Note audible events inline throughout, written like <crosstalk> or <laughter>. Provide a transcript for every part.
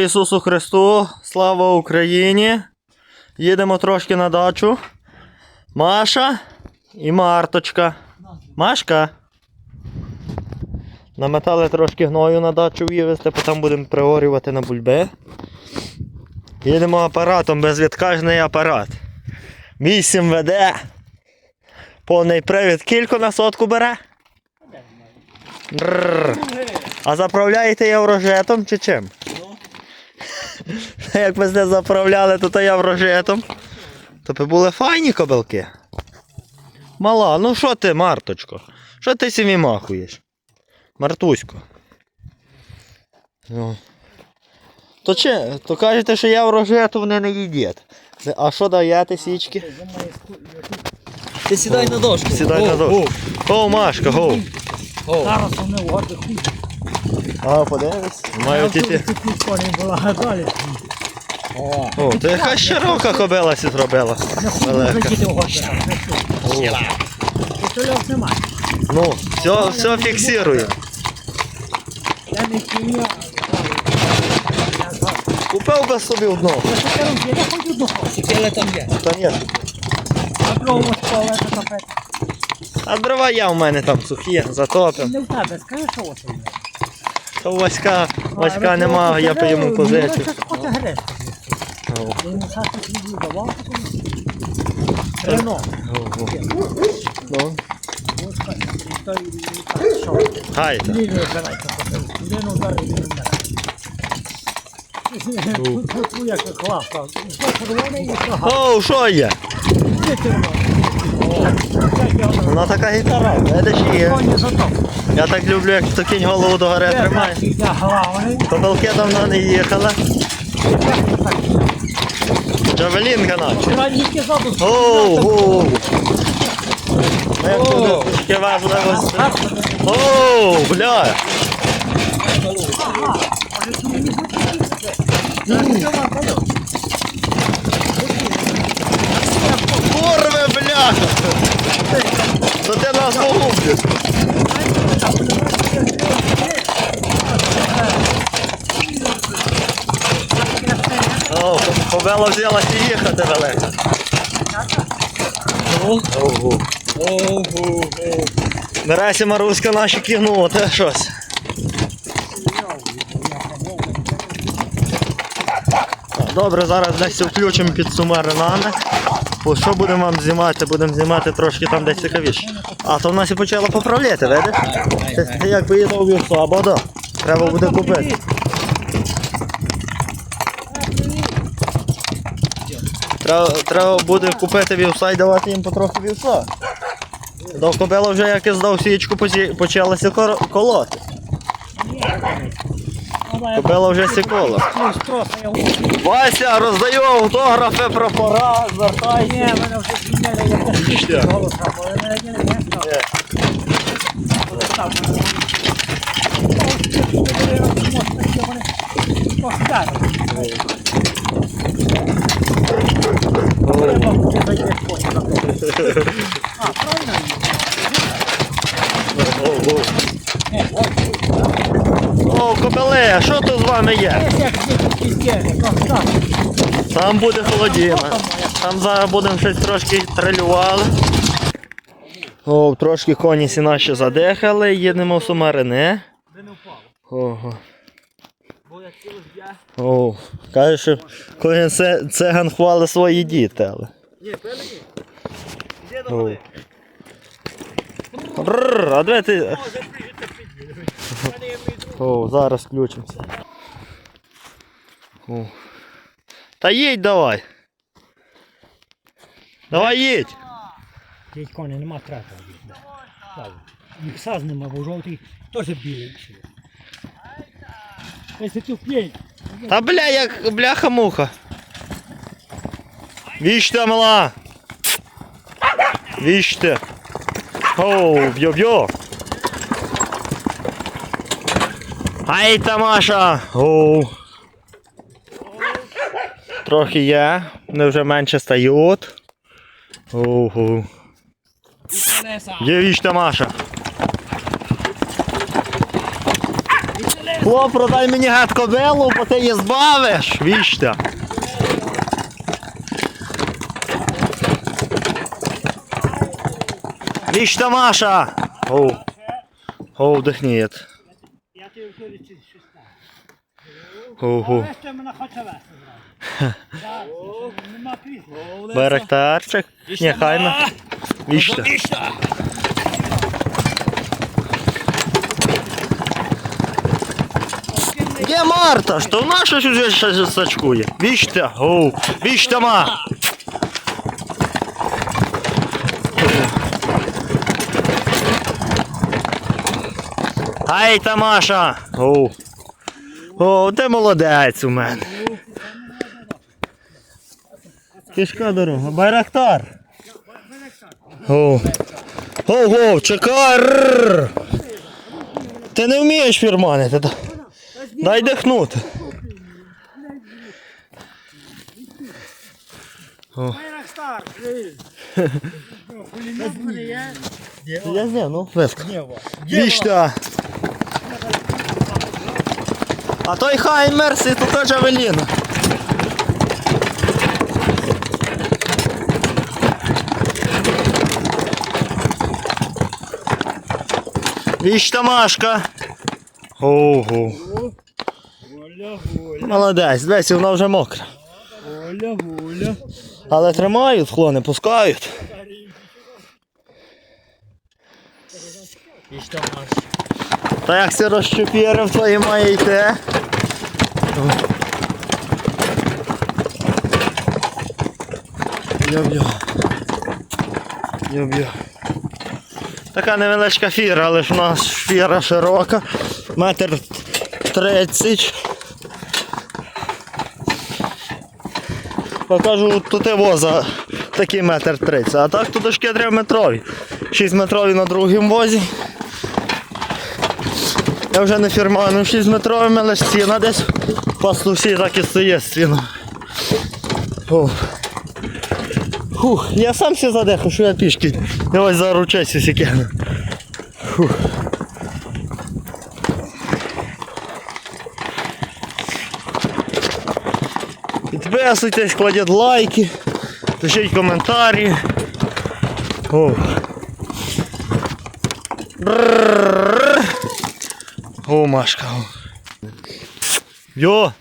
Ісусу Христу, слава Україні! Їдемо трошки на дачу. Маша і Марточка. Машка. Наметали трошки гною на дачу вивезти, потім будемо приорювати на бульби. Їдемо апаратом, безвідкажний апарат. 8 веде. Повний привід. Кілько на сотку бере? Бррр. А заправляєте єврожетом чи чим? <laughs> Як ми не заправляли, то, то єврожетом. То би були файні кобилки. Мала, ну що ти, Марточко? Що ти сімі махуєш? Мартусько. Ну. То, чи, то кажете, що єврожету вони не їдять. А що даєте січки? Ти сідай на дошку. Сідай на дошку. О, Машка, гоу. Зараз вони в хуй. А, подивись. Маю тіті. Тут коні була далі. О, О, то яка широка кобила сі зробила. Ну, все, все фіксирує. Купив би собі одну. Я хочу. А дрова я в мене там сухі, затопив. Не скажи, що ось є. То Васька, Васька нема, я по йому позичу. Рено. о, о. Ну, Ось так. Той, що? Є? Вона така гітара, видиш є. Я так люблю, як то кінь голову до гори тримає. Главний. Кобилки давно не їхала. Джавелінка наче. Радники заду. Оу, оу. Ми туди трошки важливості. Оу, бля. Курви, бля. То ти нас погубиш. О, побело взялася їхати велика. Ого. Ого. Наразі Маруська наші кігнути щось. Добре, зараз десь включимо під сумаринами. Бо що будемо вам знімати? Будемо знімати трошки там десь цікавіше. А то в нас і почало поправляти, видиш? Ти, ти як поїдав у вівсу, да. Треба буде купити. Треба, треба буде купити вівса і давати їм потрохи вівса. До кобила вже як і здав січку, почалося кор- колоти. Кобила вже сікола. Вася, роздаю автографи, прапора, звертайся. Ні, мене вже зміняли, я теж бо я навіть не знаю. Так, мене. А, правильно? О, а що тут з вами є? Там буде холодіна. Там зараз будемо щось трошки трилювали. О, трошки коні сі наші задихали, їдемо в Сумарини. Ви. Ого. О, каже, що кожен циган хвалить свої діти, але. Ні, певно ні. Де до? Бррр, а де ти. О, зараз включимося. О. Та їдь давай. Давай їдь. Тій коні нема трата. Їх саз нема, бо жовтий теж білий. ще. Якщо ти вп'єй, Та бля, як бляха-муха. Вічте, мала. Вічте. Оу, бьо-бьо. Ай, Тамаша. Оу. Трохи є, вони вже менше стають. Ого. Є вічте, Маша. Хлоп, продай мені гад кобилу, бо ти її збавиш. Вічте. Вічте, Маша. Оу. Оу, вдихніє. Я тобі вчора ці шіста. Ого. Беректарчик. Ні, хайме. Вічте. Є Марта, що наша ж ще сачкує. Вічте, оу, вічте Ай, Тамаша. Оу. О, ти молодець у мене. Кишка дорога. Байрактар. О. Ого, чекай. рррр. Ти не вмієш фірманити. да- Дай дихнути. Байрактар, <laughs> Я знаю, ну виск. Вічта. А той Хаймерс і тут Джавеліна. Вічта Машка. Ого. Молодець, дивись, вона вже мокра. Але тримають, хлони пускають. І що маш? Та як це розчупірив, то і має йти. Йо-йо. Йо-йо. Така невеличка фіра, але ж у нас фіра широка. Метр тридцять. Покажу тут і воза такий метр тридцять. А так тут дошки метрові. 6 метрові на другому возі. Я вже не фірману 6 метровими, але стіна десь по слусі так і стоїть стіна. Фух. Я сам все задихав, що я пішки. Я ось заручаюся сікену. Підписуйтесь, кладіть лайки, пишіть коментарі. О. О, Машка. Йо!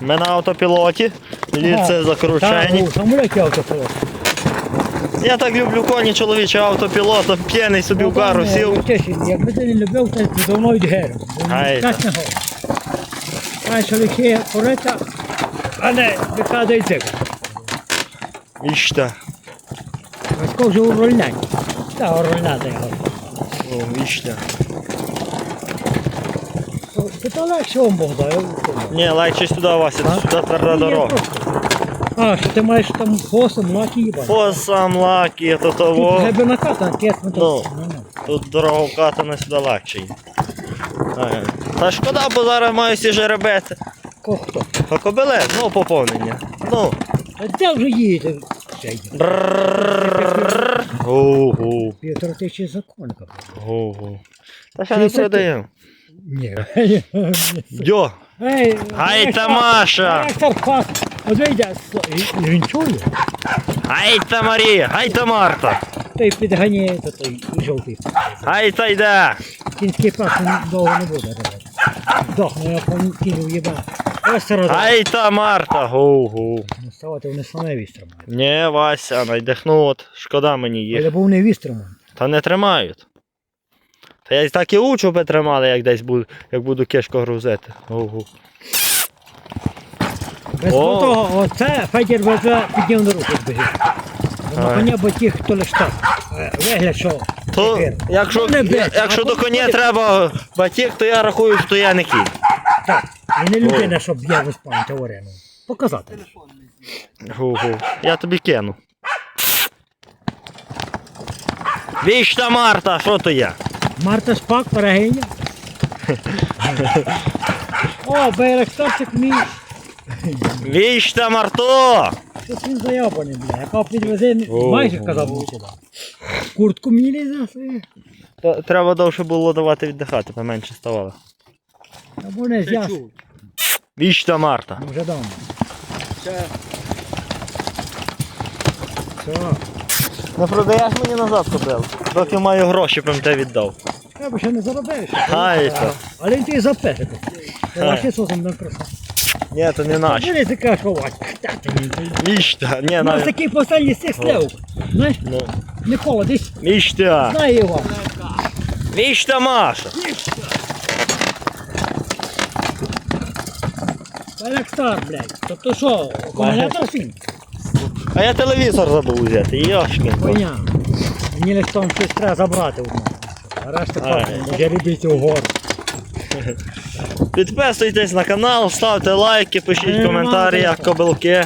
Ми на автопілоті. Ліце закручені. Автопилот. Я так люблю коні чоловіче автопілот, то п'яний собі в кару сів. Якби ти не любив, то ти давно гером. Ай, так. Касного. Корита, а не викладай цих. Васько вже у рольняні. Та, у його. О, вічта. Ти то легше вам Бог дає. Ні, лайче сюди, Вася, А? сюди тверда дорога. А, що ти маєш там босом лаки їбати? По сам лакі, то того. тебе наката, кесно Ну. то. Тут дорога вкатана сюди легче. є. Та шкода, бо зараз маю всі жеребети. Ко хто? А кобиле, ну поповнення. Ну. А де вже їде? Ще йде. Брррррр. Ого. Півтора тисячі законка. Ого. Та ще не Шістдесят. продаємо. Ні. Йо. Ей, Ай, та Маша. Ректор пас. От вийде, і він чує. Ай та Марія, ай та Марта. Той підганяє, то той жовтий. Ай та йде. Кінський пас він довго не буде робити. Дохне, я пом- кинув їба. Ось рода. Ай та Марта. Гу-гу. Не ставати вони слоне вістрома. Ні, Вася, найдихну от. Шкода мені їх. Але був не вістрома. Та не тримають. Та я так і учу би тримали, як десь буду, як буду кишко грузити. Ого. Без О. того, оце Федір везе підняв на руку збігів. На Ай. коня, бо ті, хто лиш так. е, Вигляд, що. То, тепер. якщо, Ну, не бить, якщо до коня треба батіг, то я рахую, що я не кінь. Так. І не людина, щоб я виспав теорену. Показати. Гу-гу. Я тобі кину. Вічна Марта, що то я? Марта Шпак, перегиня. О, Байрактарчик мій. Вічна Марто! Щось він заябаний, бля. Яка підвезе, О. майже казав сюди. Куртку не заси. Треба довше було давати віддихати, поменше ставало. Або не з'яс. Вічта Марта. Вже дома. Ще. Все. Не продаєш мені назад купив. Доки маю гроші, прям те віддав. Треба ще не заробиш. Хай то. Але він тобі запеше. Хай. Ваші сосом на краса. Ні, то не наш. Бери ти кажеш, ховать. Та ти не Вічта, ні, У нас навіть. такий останній з цих слив. Знаєш, Ну. Микола, десь Вічта. знає його. Вічта Маша. Електар, блядь. Тобто що, акумулятор фін? А я телевізор забув взяти. Йошкін. Хуйня. Мені лише там щось треба забрати. одне. А решта Ай. потім вже рібіть угору. Підписуйтесь на канал, ставте лайки, пишіть коментарі, як кобилки.